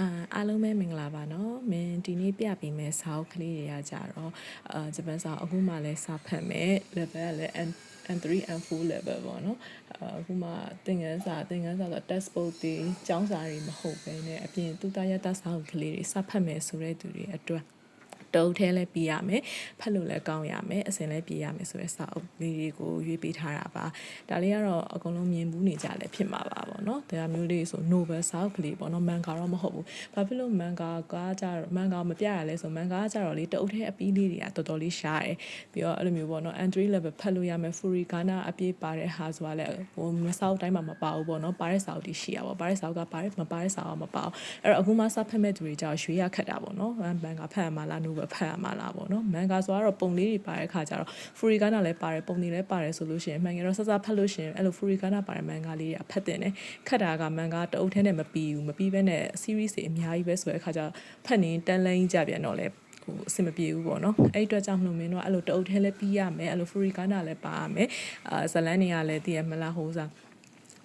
အာအားလုံးပဲမင်္ဂလာပါနော်မင်းဒီနေ့ပြပေးမယ့်စာအုပ်ကလေးတွေကကြတော့အာဂျပန်စာအခုမှလည်းစာဖတ်မယ် level လည်း N3 N4 level ပေါ့နော်အခုမှသင်ခန်းစာသင်ခန်းစာဆို test book တွေကျောင်းစာတွေမဟုတ်ဘဲねအပြင်သူတရတစာအုပ်ကလေးတွေစာဖတ်မယ်ဆိုတဲ့သူတွေအတွက် တုံးထဲလည်းပြရမယ်ဖတ်လို့လည်းကောင်းရမယ်အစင်လည်းပြရမယ်ဆိုတဲ့စာအုပ်လေးတွေကိုရွေးပေးထားတာပါဒါလေးကတော့အကုန်လုံးမြင်ဘူးနေကြလည်းဖြစ်မှာပါပေါ့နော်ဒါမျိုးလေးဆို novel စာအုပ်ကလေးပေါ့နော်မန်ဂါတော့မဟုတ်ဘူးဘာဖြစ်လို့မန်ဂါကကြတော့မန်ဂါမပြရလဲဆိုမန်ဂါကကြတော့လေတအုပ်ထဲအပီးလေးတွေကတော်တော်လေးရှားတယ်ပြီးတော့အဲ့လိုမျိုးပေါ့နော် entry level ဖတ်လို့ရမယ် furikana အပြေးပါတဲ့ဟာဆိုတာလည်းဟိုမစာအုပ်တိုင်းမှာမပါဘူးပေါ့နော်ပါတဲ့စာအုပ်တွေရှိရပါပါတဲ့စာအုပ်ကပါတဲ့မပါတဲ့စာအုပ်မပါဘူးအဲ့တော့အခုမှစဖတ်မဲ့သူတွေကြောင့်ရွှေရခတ်တာပေါ့နော်မန်ဂါဖတ်ရမှာလား novel ဖတ်ရမှာလားပေါ့နော်မန်ဂါဆိုတော့ပုံလေးတွေပါတဲ့ခါကျတော့ furikana လည်းပါတယ်ပုံတွေလည်းပါတယ်ဆိုလို့ရှိရင်မှန်ကြတော့စစဖတ်လို့ရှိရင်အဲ့လို furikana ပါတယ်မန်ဂါလေးတွေအဖတ်တင်တယ်ခတ်တာကမန်ဂါတအုပ်ထဲနဲ့မပြီးဘူးမပြီးဘဲနဲ့ series တွေအများကြီးပဲဆိုတဲ့အခါကျဖတ်နေတန်းလိုင်းကြပြန်တော့လဲဟိုအဆင်မပြေဘူးပေါ့နော်အဲ့အတွက်ကြောင့်မလို့မင်းတို့အဲ့လိုတအုပ်ထဲလည်းပြီးရမယ်အဲ့လို furikana လည်းပါရမယ်အာဇလန်တွေကလည်းတည်ရမလားဟိုစား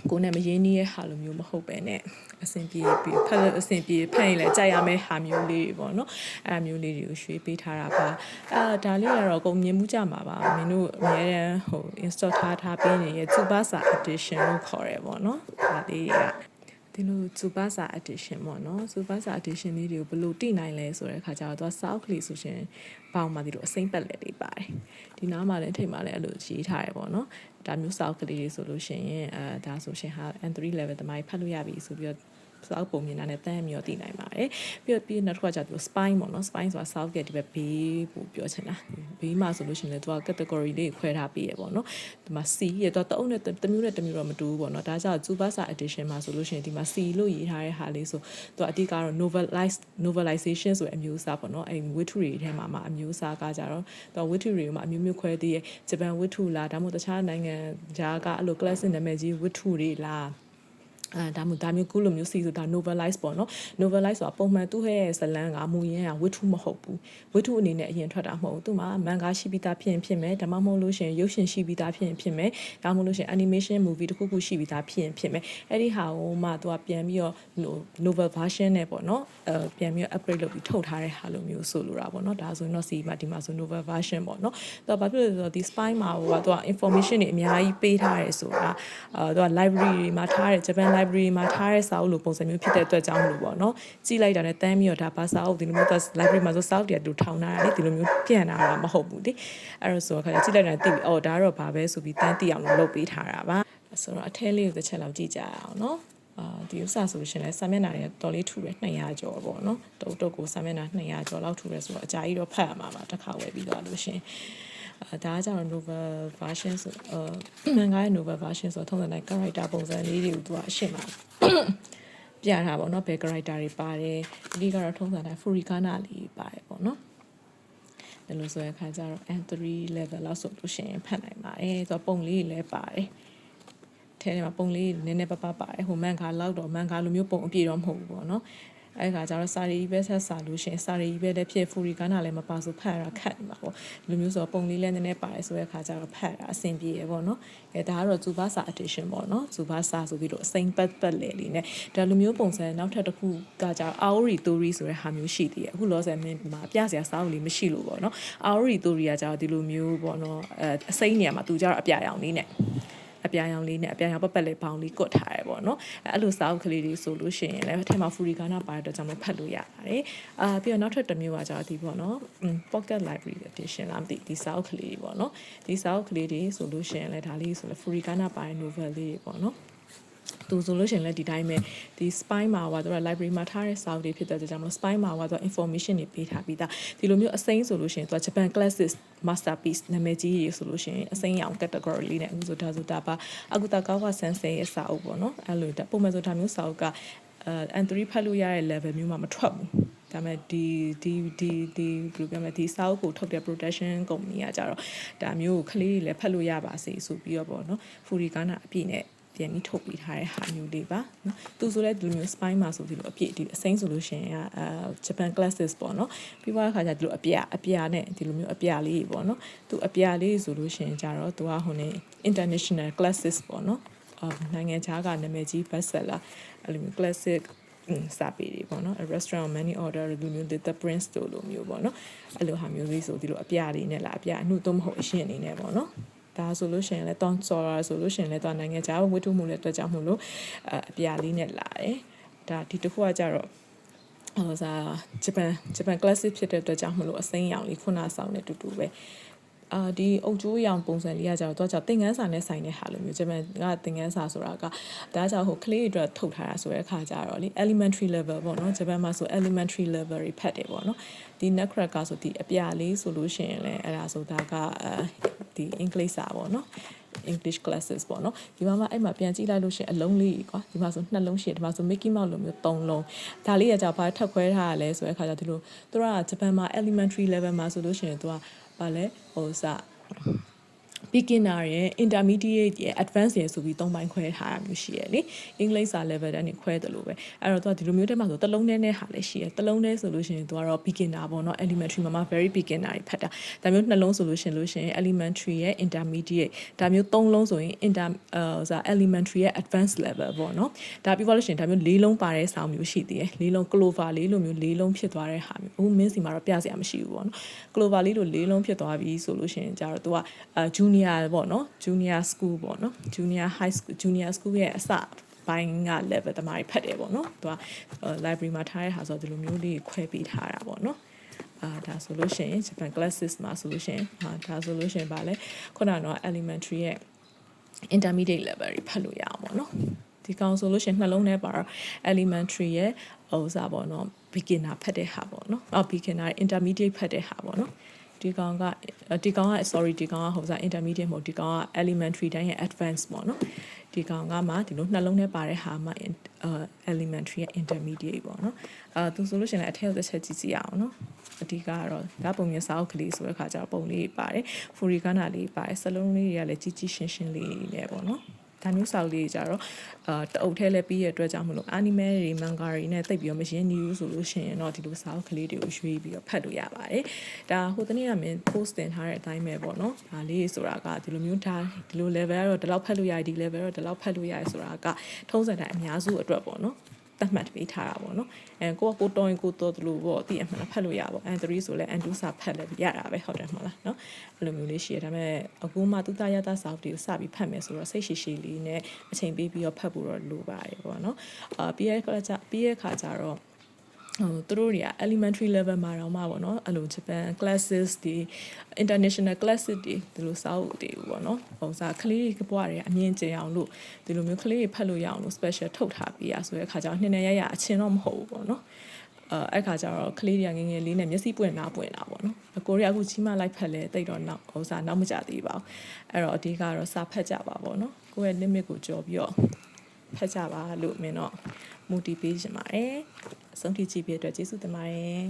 ကိုနဲ့မရင်းနှီးရဲ့ဟာလိုမျိုးမဟုတ်ပဲနဲ့အဆင်ပြေပြီးဖတ်လို့အဆင်ပြေဖတ်ရင်လည်းကြိုက်ရမယ့်ဟာမျိုးလေးတွေပေါ့နော်အဲ့မျိုးလေးတွေကိုရွှေ့ပေးထားတာပါအဲဒါလေးကတော့ကုန်မြင်မှုကြမှာပါမင်းတို့အများရန်ဟို install ထားထားပေးနေရဲ့ Tsubasa edition လို့ခေါ်ရဲပေါ့နော်ဒါလေးတွေက ဒီလို Tsubasa edition ပေါ့နော် Tsubasa edition လေးတွေကိုဘယ်လိုတည်နိုင်လဲဆိုတဲ့အခါကျတော့သူက South ကလေးဆိုရှင်ပေါင်းမှဒီလိုအစိမ့်ပတ်လက်လေးပါတယ်ဒီနားမှာလည်းထိတ်မှာလည်းအဲ့လိုရေးထားရပေါ့နော်ဒါမျိုး South ကလေးတွေဆိုလို့ရှိရင်အဲဒါဆိုရှင်ဟာ N3 level တမိုင်းဖတ်လို့ရပြီဆိုပြီးတော့ စောက်ပုံမြင်တာနဲ့တန်းမျိုးတည်နိုင်ပါတယ်ပြီးတော့ပြီးနောက်တစ်ခါကျသူ spine ပေါ့နော် spine ဆိုတာ south ကဒီဘက်ဘေးကိုပြောချင်တာဘေးမှာဆိုလို့ရှိရင်လည်းသူက category လေးခွဲထားပေးရပေါ့နော်ဒီမှာ C ရတော့တအုပ်နဲ့တမျိုးနဲ့တမျိုးတော့မတူဘူးပေါ့နော်ဒါကြောင့် Tsubasa edition မှာဆိုလို့ရှိရင်ဒီမှာ C လို့ရေးထားတဲ့ဟာလေးဆိုသူအဓိကတော့ novelize novelization ဆိုတဲ့အမျိုးအစားပေါ့နော်အဲ့ဝတ္ထုတွေထဲမှာမှအမျိုးအစားကကြတော့သူဝတ္ထုတွေကိုမှအမျိုးမျိုးခွဲသေးရဲ့ဂျပန်ဝတ္ထုလားဒါမှမဟုတ်တခြားနိုင်ငံဂျာကအဲ့လို classic နာမည်ကြီးဝတ္ထုတွေလား အဲဒါမျိုးဒါမျိုးကုလိုမျိုးစီဆိုတာ novelize ပေါ့နော် novelize ဆိုတာပုံမှန်သူ့ရဲ့ဇလန်းကမူရင်းကဝိထုမဟုတ်ဘူးဝိထုအနေနဲ့အရင်ထွက်တာမဟုတ်ဘူးသူမှမန်ဂါရှိပြီးသားဖြစ်ရင်ဖြစ်မယ်ဒါမှမဟုတ်လို့ရှိရင်ရုပ်ရှင်ရှိပြီးသားဖြစ်ရင်ဖြစ်မယ်ဒါမှမဟုတ်လို့ရှိရင် animation movie တစ်ခုခုရှိပြီးသားဖြစ်ရင်ဖြစ်မယ်အဲ့ဒီဟာကိုမှသူကပြန်ပြီးတော့ novel version နဲ့ပေါ့နော်အဲပြန်ပြီးတော့ upgrade လုပ်ပြီးထုတ်ထားတဲ့ဟာလိုမျိုးဆိုလိုတာပေါ့နော်ဒါဆိုရင်တော့စီမှာဒီမှာဆို novel version ပေါ့နော်သူကဘာဖြစ်လို့လဲဆိုတော့ဒီ spine မှာဟိုကသူက information တွေအများကြီးပေးထားရဲဆိုတာအဲသူက library တွေမှာထားတဲ့ Japan library မှာထားတဲ့စာအုပ်လိုပုံစံမျိုးဖြစ်တဲ့အတွက်ကြောင့်မလို့ပေါ့နော်ကြည့်လိုက်တာနဲ့တန်းပြီးတော့ဒါဘာစာအုပ်ဒီလိုမျိုးသူ library မှာဆိုစာအုပ်တွေတူထောင်ထားတာလေဒီလိုမျိုးပြန်လာတာမဟုတ်ဘူးတိအဲ့တော့ဆိုတော့ခါကြည့်လိုက်တာသိပြီအော်ဒါကတော့ဘာပဲဆိုပြီးတန်းသိအောင်လုပ်ပေးထားတာပါဆိုတော့အထဲလေးကိုတစ်ချက်လောက်ကြည့်ကြရအောင်နော်အာဒီဥစ္စာဆိုလို့ရှင်လဲစာမျက်နှာတွေကတော်လေးထူတယ်200ကျော်ပေါ့နော်တုတ်တုတ်ကိုစာမျက်နှာ200ကျော်လောက်ထူတယ်ဆိုတော့အကြာကြီးတော့ဖတ်ရမှာပါတစ်ခါဝယ်ပြီးသွားလို့ရှင်အဲ ဒါကကျတော့ novel version ဆိုအဲမန်ဂါရဲ့ novel version ဆိုတော့ထုံးစံတိုင်း character ပုံစံလေးတွေကိုသူကအရှင်းပါပြထားပါတော့ဘယ် character တွေပါတယ်ဒီကတော့ထုံးစံတိုင်း furikana လေးပါတယ်ပေါ့နော်ဒါလို့ဆိုရခါကျတော့ N3 level လောက်ဆိုလို့ရှိရင်ဖတ်နိုင်ပါတယ်ဆိုတော့ပုံလေးတွေလည်းပါတယ်ထဲထဲမှာပုံလေးနည်းနည်းပပပါတယ်ဟိုမန်ခါလောက်တော့မန်ခါလိုမျိုးပုံအပြည့်တော့မဟုတ်ဘူးပေါ့နော် အဲ့ခါကျတော့စာရီပဲဆက်စာလို့ရှင်စာရီပဲလည်းဖြစ်ဖူရီကနာလည်းမပါဆိုဖတ်ရတာခတ်နေမှာပေါ့လူမျိုးဆိုပုံလေးလည်းနည်းနည်းပါတယ်ဆိုတဲ့ခါကျတော့ဖတ်ရတာအဆင်ပြေရပေါ့နော်အဲဒါကတော့ဇူဘာစာ edition ပေါ့နော်ဇူဘာစာဆိုပြီးတော့အစိမ့်ပတ်ပတ်လေလေးနဲ့ဒါလူမျိုးပုံစံနောက်ထပ်တစ်ခုကကျတော့ Aori Tori ဆိုတဲ့ဟာမျိုးရှိသေးတယ်အခုလောဆယ်မင်းမှာပြစရာစာအုပ်လေးမရှိလို့ပေါ့နော် Aori Tori ကကျတော့ဒီလိုမျိုးပေါ့နော်အဲအစိမ့်နေရာမှာသူကျတော့အပြာရောင်လေးနဲ့ အပြာရောင်လေးနဲ့အပြာရောင်ပတ်ပတ်လေးပေါင်းလေးကွတ်ထားရပေါ့နော်အဲအဲ့လိုစာအုပ်ကလေးတွေဆိုလို့ရှိရင်လည်းအထက်မှာဖူရီကာနာပါတဲ့အတွက်ကြောင့်လည်းဖတ်လို့ရပါတယ်အာပြီးတော့နောက်ထပ်တစ်မျိုးကကျတော့ဒီပေါ့နော် pocket library edition လားမသိဒီစာအုပ်ကလေးတွေပေါ့နော်ဒီစာအုပ်ကလေးတွေဆိုလို့ရှိရင်လည်းဒါလေးဆိုလည်းဖူရီကာနာပါတဲ့ novel လေးတွေပေါ့နော် သူဆိုလို့ရှိရင်လည်းဒီတိုင်းပဲဒီ spine မှာဟိုတော့ library မှာထားတဲ့စာအုပ်တွေဖြစ်တဲ့အတွက်ကြောင့်မလို့ spine မှာဟိုတော့ information တွေပေးထားပြီးသားဒီလိုမျိုးအစိမ်းဆိုလို့ရှိရင်သူက Japan classics masterpiece နာမည်ကြီးရေဆိုလို့ရှိရင်အစိမ်းရောင် category လေးနဲ့အခုဆိုဒါဆိုတာပါအကူတာကောက်က sensei ရဲ့စာအုပ်ပေါ့နော်အဲ့လိုပုံမှန်ဆိုဒါမျိုးစာအုပ်ကအဲ N3 ဖတ်လို့ရတဲ့ level မျိုးမှမထွက်ဘူးဒါမဲ့ဒီဒီဒီဒီဘယ်လိုပြောမလဲဒီစာအုပ်ကိုထုတ်တဲ့ production company ကကြတော့ဒါမျိုးကိုကလေးတွေလည်းဖတ်လို့ရပါစေဆိုပြီးတော့ပေါ့နော်ဖူရီကာနာအပြည့်နဲ့ ပြန်ပြီးထုတ်ပေးထားတဲ့ဟာမျိုးလေးပါနော်သူဆိုလဲဒီလိုမျိုး spine မှာဆိုဒီလိုအပြည့်ဒီအစိမ်းဆိုလို့ရှိရင်အဲ Japan classics ပေါ့နော်ပြီးသွားတဲ့ခါကျဒီလိုအပြအပြနဲ့ဒီလိုမျိုးအပြလေးပေါ့နော်သူအပြလေးဆိုလို့ရှိရင်ကြတော့သူကဟိုနေ international classics ပေါ့နော်အာနိုင်ငံခြားကနာမည်ကြီး bestseller အဲ့လိုမျိုး classic อืมစာပေတွေပေါ့နော် restaurant menu order လူမျိုး the prince တို့လိုမျိုးပေါ့နော်အဲ့လိုဟာမျိုးလေးဆိုဒီလိုအပြလေးနဲ့လားအပြအနှုတ်သုံးမဟုတ်အရှင်အနေနဲ့ပေါ့နော် ဒါဆိုလို့ရှိရင်လည်းတောင်းစော်ရာဆိုလို့ရှိရင်လည်းတောင်းနိုင်ငံခြားဝတ္ထုမှုလည်းတွေ့ကြမှုလို့အပြလေးနဲ့လာတယ်ဒါဒီတစ်ခုကကြတော့ဟိုစားဂျပန်ဂျပန် classic ဖြစ်တဲ့အတွက်ကြောင့်မလို့အစိမ်းရောင်လေးခုနဆောင်နေတူတူပဲ အာဒီအုတ်ကျိုးရောင်ပုံစံလေးကကြတော့တော့ကြောင့်သင်္ကန်းစာနဲ့ဆိုင်တဲ့ဟာလိုမျိုးဂျပန်ကသင်္ကန်းစာဆိုတာကဒါကြောင့်ဟိုကလေးတွေအတွက်ထုတ်ထားတာဆိုတဲ့အခါကျတော့လေ elementary level ပေါ့နော်ဂျပန်မှာဆို elementary level တွေဖတ်တယ်ပေါ့နော်ဒီ nutcracker ဆိုဒီအပြလေးဆိုလို့ရှိရင်လည်းအဲ့ဒါဆိုဒါကအဲဒီအင်္ဂလိပ်စာပေါ့နော် English classes ပေါ့နော်ဒီမှာမှအဲ့မှာပြန်ကြည့်လိုက်လို့ရှိရင်အလုံးလေးကွာဒီမှာဆိုနှလုံးရှိတယ်ဒီမှာဆို Mickey Mouse လိုမျိုး၃လုံးဒါလေးရကြဘာထပ်ခွဲထားရလဲဆိုတဲ့အခါကျဒီလိုသူကဂျပန်မှာ elementary level မှာဆိုလို့ရှိရင်သူက ဘာလဲဟိုစ beginner ရယ် intermediate ရယ် advanced ရယ်ဆိုပြီး၃ပိုင်းခွဲထားတာမျိုးရှိရယ်လေအင်္ဂလိပ်စာ level တန်းနေခွဲတယ်လို့ပဲအဲ့တော့သူကဒီလိုမျိုးတည်းမှာဆိုတစ်လုံးတည်းနဲ့ဟာလည်းရှိရယ်တစ်လုံးတည်းဆိုလို့ရှိရင်သူကတော့ beginner ပေါ့နော် elementary မှာမှ very beginner တွေဖတ်တာဒါမျိုးနှလုံးဆိုလို့ရှိရင်လို့ရှိရင် elementary ရယ် intermediate ဒါမျိုးသုံးလုံးဆိုရင် inter ဟိုစာ elementary ရယ် advanced level ပေါ့နော်ဒါပြီးတော့လို့ရှိရင်ဒါမျိုး၄လုံးပါတဲ့ဆောင်းမျိုးရှိသေးတယ်၄လုံး clover လေးလိုမျိုး၄လုံးဖြစ်သွားတဲ့ဟာမျိုးအခုမင်းစီမှာတော့ပြစရာမရှိဘူးပေါ့နော် clover လေးလို၄လုံးဖြစ်သွားပြီဆိုလို့ရှိရင်ကျတော့သူကအာ junior ပေါ့နော် junior school ပေါ့နော် junior high school junior school ရဲ့အစပိုင်းက level တမားတွေဖတ်တယ်ပေါ့နော်သူက library မှာထားတဲ့ဟာဆိုတော့ဒီလိုမျိုးလေးခွဲပေးထားတာပေါ့နော်အာဒါဆိုလို့ရှိရင် Japan classes မှာဆိုလို့ရှိရင်ဟာဒါဆိုလို့ရှိရင်ဗာလဲခုနကတော့ elementary ရဲ့ intermediate level တွေဖတ်လို့ရအောင်ပေါ့နော်ဒီကောင်ဆိုလို့ရှိရင်နှလုံးထဲပါတော့ elementary ရဲ့ဟိုစားပေါ့နော် beginner ဖတ်တဲ့ဟာပေါ့နော်အော် beginner intermediate ဖတ်တဲ့ဟာပေါ့နော် ဒီကောင်ကဒီကောင်က sorry ဒီကောင်ကဟိုစား intermediate မဟုတ်ဒီကောင်က elementary တိုင်းရဲ့ advanced ပေါ့နော်ဒီကောင်ကမှဒီလိုနှလုံးထဲပါတဲ့ဟာမှ elementary ရဲ့ intermediate ပေါ့နော်အာသူဆိုလို့ရှိရင်လည်းအထက်တစ်ချက်ကြည့်ကြည့်အောင်နော်အဓိကကတော့ဒါပုံမြင်စာအုပ်ကလေးဆိုတဲ့ခါကျတော့ပုံလေးပါတယ်ဖူရီကနာလေးပါတယ်စလုံးလေးတွေကလည်းကြီးကြီးရှင်းရှင်းလေးနဲ့ပေါ့နော် ဒါမျိုးဆောက်လေးကြတော့အာတအုပ်ထဲလဲပြီးရအတွက်ကြောင့်မလို့ anime တွေ manga တွေနဲ့တိတ်ပြီးတော့မရှင်းနေဘူးဆိုလို့ရှိရင်တော့ဒီလိုစာအုပ်ကလေးတွေကိုရွှေ့ပြီးတော့ဖတ်လို့ရပါတယ်။ဒါဟိုတနေ့ကမင်း post တင်ထားတဲ့အတိုင်းပဲပေါ့နော်။ဒါလေးဆိုတာကဒီလိုမျိုးဒါဒီလို level ကတော့ဒီလောက်ဖတ်လို့ရတယ်ဒီ level တော့ဒီလောက်ဖတ်လို့ရတယ်ဆိုတာကထုံးစံတိုင်းအများစုအတွက်ပေါ့နော်။ သတ်မှတ်ပေးထားတာပေါ့နော်အဲကိုကကိုတော်ရင်ကိုတော်တယ်လို့ပေါ့တည်အမှန်ဖတ်လို့ရပါဘော N3 ဆိုလဲ N2 စာဖတ်လဲရတာပဲဟုတ်တယ်မဟုတ်လားနော်အဲ့လိုမျိုးလေးရှိရဒါပေမဲ့အခုမှသူသားရတာစာအုပ်တွေကိုစပြီးဖတ်မယ်ဆိုတော့စိတ်ရှိရှိလေးနဲ့အချိန်ပေးပြီးတော့ဖတ်ဖို့တော့လိုပါတယ်ပေါ့နော်အာပြီးရဲ့ခါကျပြီးရဲ့ခါကျတော့ ဟိုသူတို့တွေက elementary level မှာတော့မှပေါ့နော်အဲ့လို Japan classes တွေ international classes တွေဒီလိုစာအုပ်တွေပေါ့နော်ဟိုစားကလေးတွေကဘွားတွေအမြင်ကျအောင်လို့ဒီလိုမျိုးကလေးတွေဖတ်လို့ရအောင်လို့ special ထုတ်ထားပေးရဆိုတဲ့အခါကျတော့နှစ်နဲ့ရရအချင်းတော့မဟုတ်ဘူးပေါ့နော်အဲအဲ့ခါကျတော့ကလေးတွေကငငယ်လေးနဲ့မျက်စိပွင့်နာပွင့်တာပေါ့နော်အကိုရီအခုချီမလိုက်ဖက်လဲတိတ်တော့နောက်ဟိုစားနောက်မကြသေးပါဘူးအဲ့တော့အဓိကတော့စာဖတ်ကြပါပေါ့နော်ကိုယ့်ရဲ့ limit ကိုကြော်ပြီးတော့ဖတ်ကြပါလို့မင်းတော့ motivate ရှင်ပါတယ် အဆုံးထိကြည့်ပြတဲ့အတွက်ကျေးဇူးတင်ပါတယ်